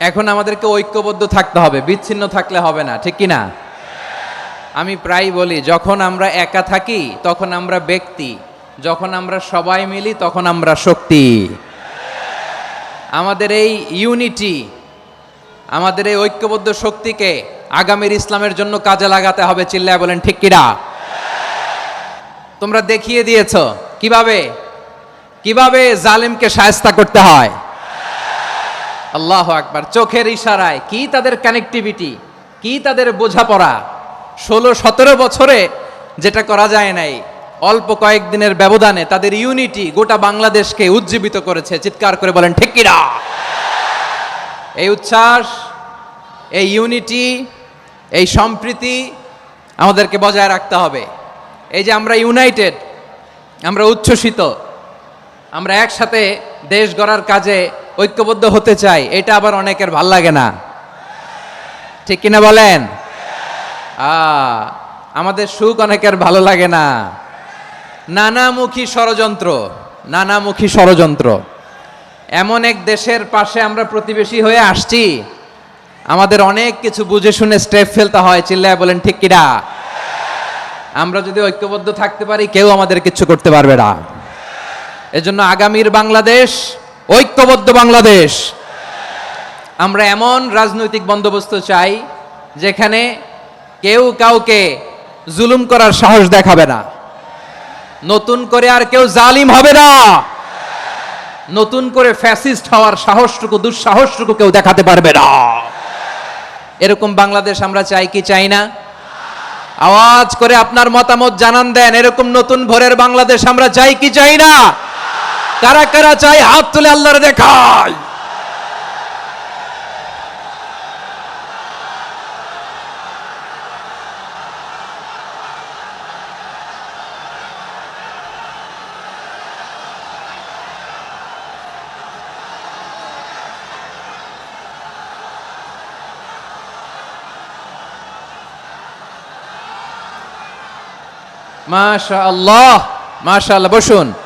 এখন আমাদেরকে ঐক্যবদ্ধ থাকতে হবে, বিচ্ছিন্ন থাকলে হবে না, ঠিক কি না আমি প্রায় বলি, যখন আমরা একা থাকি, তখন আমরা ব্যক্তি, যখন আমরা সবাই মিলি, তখন আমরা শক্তি। আমাদের এই ইউনিটি, আমাদের এই ঐক্যবদ্ধ শক্তিকে আগামীর ইসলামের জন্য কাজে লাগাতে হবে, চিল্লায় বলেন, ঠিক কিরা তোমরা দেখিয়ে দিয়েছ, কীভাবে? কীভাবে জালেমকে সায়স্তা করতে হয়? আল্লাহ আকবার। চোখের ইশারায়, কি তাদের কানেক্টিভিটি কি তাদের বোঝাপড়া? ষোলো, সতেরো বছরে যেটা করা যায় নাই, অল্প কয়েকদিনের ব্যবধানে তাদের ইউনিটি গোটা বাংলাদেশকে উজ্জীবিত করেছে। চিৎকার করে বলেন ঠিকিরা এই উচ্ছ্বাস, এই ইউনিটি এই সম্প্রীতি আমাদেরকে বজায় রাখতে হবে। এই যে আমরা ইউনাইটেড আমরা উচ্ছ্বসিত, আমরা একসাথে দেশ গড়ার কাজে ঐক্যবদ্ধ হতে চাই, এটা আবার অনেকের ভালো লাগে না। ঠিক কিনা বলেন? আমাদের সুখ অনেকের ভালো লাগে না। নানামুখী ষড়যন্ত্র নানামুখী ষড়যন্ত্র। এমন এক দেশের পাশে আমরা প্রতিবেশী হয়ে আসছি, আমাদের অনেক কিছু বুঝে শুনে স্টেপ ফেলতে হয়, চিল্লায় বলেন, ঠিক কিনা? আমরা যদি ঐক্যবদ্ধ থাকতে পারি, কেউ আমাদের কিছু করতে পারবে না। এজন্য আগামীর বাংলাদেশ ঐক্যবদ্ধ বাংলাদেশ। আমরা এমন রাজনৈতিক বন্দোবস্ত চাই, যেখানে কেউ কাউকে জুলুম করার সাহস দেখাবে না। নতুন করে আর কেউ জালিম হবে না। নতুন করে ফ্যাসিস্ট হওয়ার সাহসটুকু, দুঃসাহসটুকু কেউ দেখাতে পারবে না। এরকম বাংলাদেশ আমরা চাই কি চাই না? আওয়াজ করে আপনার মতামত জানান দেন, এরকম নতুন ভোরের বাংলাদেশ আমরা চাই কি চাই না? কারা কারা চাই হাত তুলে আল্লাহরে দেখায়। মাশা আল্লাহ মাশা আল্লাহ বসুন।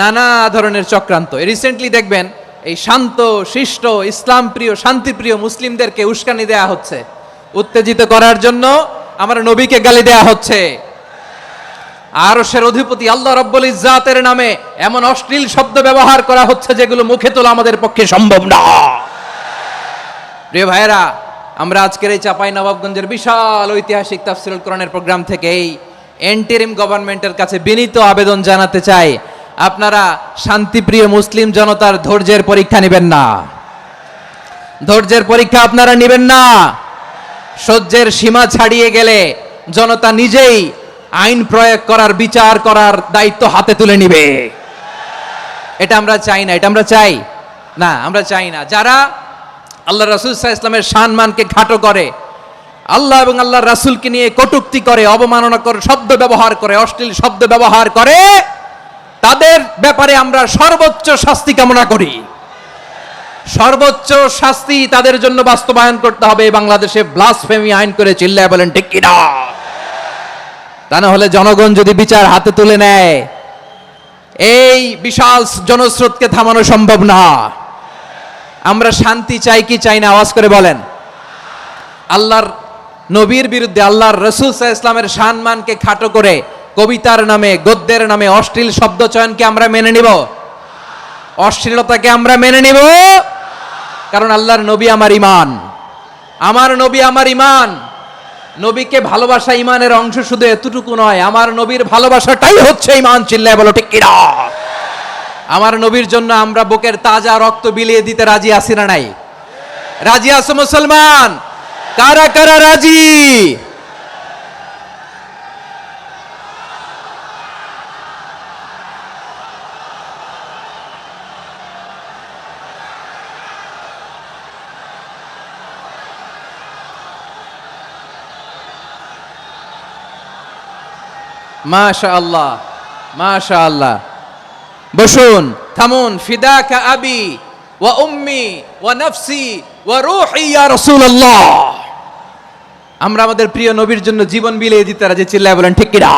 নানা ধরনের চক্রান্ত। রিসেন্টলি দেখবেন, এই শান্ত, শিষ্ট ইসলাম প্রিয় শান্তিপ্রিয় মুসলিমদেরকে উস্কানি দেয়া হচ্ছে। উত্তেজিত করার জন্য আমার নবীকে গালি দেয়া হচ্ছে। আরশের অধিপতি আল্লাহ রব্বুল ইজ্জাতের নামে এমন অশ্লীল শব্দ ব্যবহার করা হচ্ছে যেগুলো মুখে তোলা আমাদের পক্ষে সম্ভব না। প্রিয় ভাইয়েরা, আমরা আজকের এই চাপাই নবাবগঞ্জের বিশাল ঐতিহাসিক তাফসিরুল কোরআনের প্রোগ্রাম থেকে এই এন্টেরিম গভর্নমেন্টের কাছে বিনীত আবেদন জানাতে চাই। আপনারা শান্তিপ্রিয় মুসলিম জনতার ধৈর্যের পরীক্ষা নেবেন না। ধৈর্যের পরীক্ষা আপনারা নেবেন না। সহ্যের সীমা ছাড়িয়ে গেলে জনতা নিজেই আইন প্রয়োগ করার, বিচার করার দায়িত্ব হাতে তুলে নিবে। এটা আমরা চাই না, এটা আমরা চাই না, আমরা চাই না। যারা আল্লাহ রাসুল ইসলামের সম্মানকে খাটো করে, আল্লাহ এবং আল্লাহ রাসুলকে নিয়ে কটুক্তি করে অবমাননা করে শব্দ ব্যবহার করে, অশ্লীল শব্দ ব্যবহার করে তাদের ব্যাপারে আমরা সর্বোচ্চ শাস্তি কামনা করি। সর্বোচ্চ শাস্তি তাদের জন্য বাস্তবায়ন করতে হবে বাংলাদেশে ব্লাসফেমি আইন করে চিল্লায় বলেন, ঠিক কিনা? তা না হলে জনগণ যদি বিচার হাতে তুলে নেয়, এই বিশাল জনস্রোতকে থামানো সম্ভব না। আমরা শান্তি চাই কি চাই না, আওয়াজ করে বলেন। আল্লাহর নবীর বিরুদ্ধে, আল্লাহর রসুল ইসলামের সম্মানকে খাটো করে কবিতার নামে, গদ্যের নামে অশ্লীল শব্দ চয়নকে আমরা মেনে নিব? অশ্লীলতাকে আমরা মেনে নিব? কারণ আল্লাহর নবী আমার ইমান আমার নবী আমার ইমান নবীকে ভালোবাসা ইমানের অংশ শুধু এতটুকু নয়, আমার নবীর ভালোবাসাটাই হচ্ছে ইমান চিল্লায় বলো, ঠিক আমার নবীর জন্য আমরা বুকের তাজা রক্ত বিলিয়ে দিতে রাজি আছি না নাই? রাজি আছো মুসলমান? কারা কারা রাজি? মাশা আল্লাহ মাশা আল্লাহ বসুন, থামুন, ফিদাকা আবি ওয়া উম্মি ওয়া নফসি ওয়া রূহি, ইয়া রাসূলুল্লাহ। আমরা আমাদের প্রিয় নবীর জন্য জীবন বিলিয়ে দিতে রাজি, চিল্লায় বলেন, ঠিক কিনা?